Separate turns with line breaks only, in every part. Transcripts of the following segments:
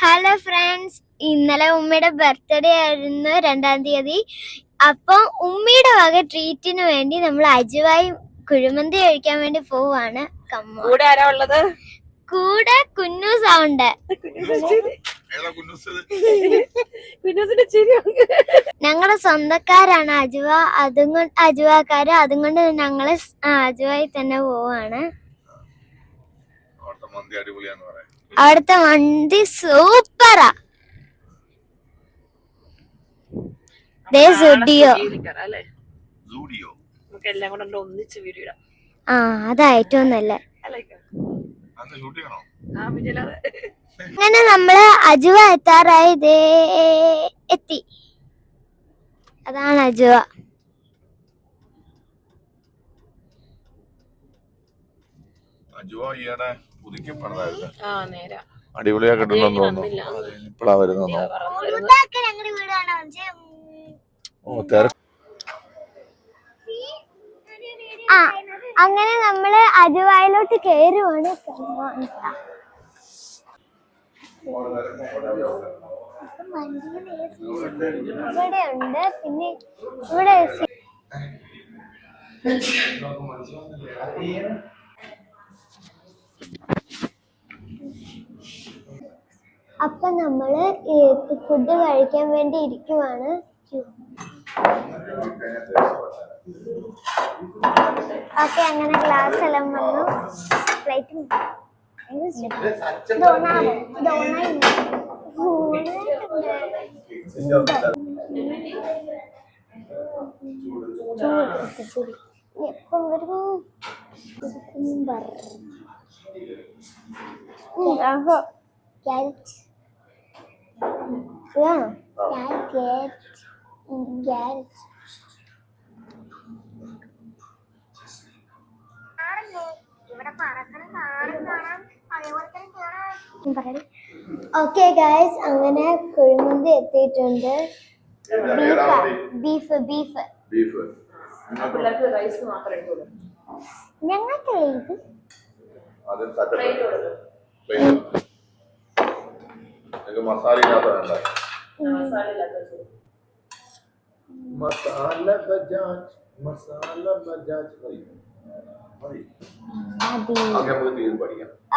Hello friends ഇന്നലെ ഉമ്മയുടെ birthday ആയിരുന്നു രണ്ടാം തീയതി. അപ്പൊ ഉമ്മയുടെ വക ട്രീറ്റിന് വേണ്ടി നമ്മൾ അജുവായി കുഴിമന്തി കഴിക്കാൻ വേണ്ടി പോവാണ്. കമ്മ
കൂടെ ആരാ ഉള്ളത്?
കൂടെ കുന്നു സൗണ്ട്
ഏതാ കുന്നൂസ്
ഞങ്ങളുടെ സ്വന്തക്കാരാണ്. അജുവ അതും അജുവാക്കാര്. അതും കൊണ്ട് ഞങ്ങൾ അജുവായി തന്നെ പോവാണ്.
മന്തി അടിപൊളിയാന്ന് പറയാം.
അവിടുത്തെ മന്തി സൂപ്പറാ. ദേ സുഡിയോ.
അല്ലേ?
സൂഡിയോ.
നമുക്ക് എല്ലാം കൂടെ ഒന്നിച്ച് വീഡിയോ ഇടാം
ആ അതാ ഏറ്റവും നല്ല. അങ്ങനെ നമ്മൾ അജുവ എത്താറായി. ദേ എത്തി. അതാണ് അജുവ.
അജുവ ഈയിടെ പുതുക്കപ്പെടുന്നതായിരുന്നു
ആ നേരാ.
അടിപൊളിയാക്കിട്ടുണ്ടെന്ന്
വന്നില്ല.
തോന്നുന്നു. ഇപ്പഴാ
വരുന്നു
ഓ തിരക്ക്
ആ അങ്ങനെ നമ്മൾ അജുവായിലോട്ട് കേറുവാണ്. ഇവിടെ ഉണ്ട് പിന്നെ ഇവിടെ അപ്പൊ നമ്മൾ ഫുഡ് കഴിക്കാൻ വേണ്ടി ഇരിക്കുവാണ്. ഓക്കെ അങ്ങനെ ഗ്ലാസ് എല്ലാം വന്നു. പ്ലേറ്റും എപ്പം വരും കുക്കുംബർ ക്യാരറ്റ് ഇതാണോ ക്യാരറ്റ് ക്യാരറ്റ് ഓക്കെ ഗായ്സ് അങ്ങനെ കുഴിമന്തി എത്തിയിട്ടുണ്ട്. ബീഫ് ബീഫ് ബീഫ് ഞങ്ങൾക്ക് ഇത്?
മസാല ഇല്ലാത്ത വേണ്ട
മസാല
മസാല ബജാജ് ബജാജ്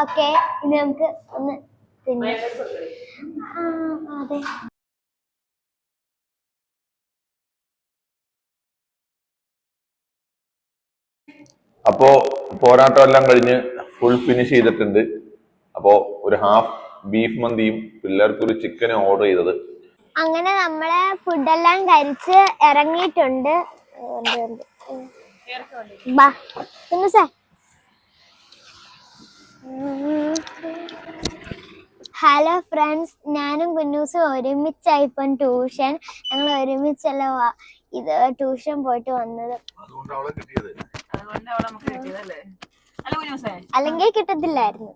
ഓക്കെ ഇനി നമുക്ക് ഒന്ന് തിന്നാം അതെ.
അപ്പോ പോരാട്ടം എല്ലാം കഴിഞ്ഞ് ഫുൾ ഫിനിഷ് ചെയ്തിട്ടുണ്ട്. അപ്പോ ഒരു ഹാഫ് ബീഫ് മന്തിയും പിള്ളേർക്ക് ഒരു ചിക്കനും ഓർഡർ ചെയ്തത്.
അങ്ങനെ നമ്മളെ ഫുഡെല്ലാം കഴിച്ച് ഇറങ്ങിയിട്ടുണ്ട്. ഹലോ ഫ്രണ്ട്സ് ഞാനും കുഞ്ഞൂസും ഒരുമിച്ചായി ഇപ്പം ട്യൂഷൻ. ഞങ്ങൾ ഒരുമിച്ചല്ല ഇത് ട്യൂഷൻ പോയിട്ട് വന്നത്.
അതുകൊണ്ട് അവളെ കിട്ടിയത്.
അതുകൊണ്ട് അവിടെ നമുക്ക് കിട്ടിയതല്ലേ? അല്ല കുഞ്ഞൂസേ.
അല്ലെങ്കിൽ കിട്ടത്തില്ലായിരുന്നു.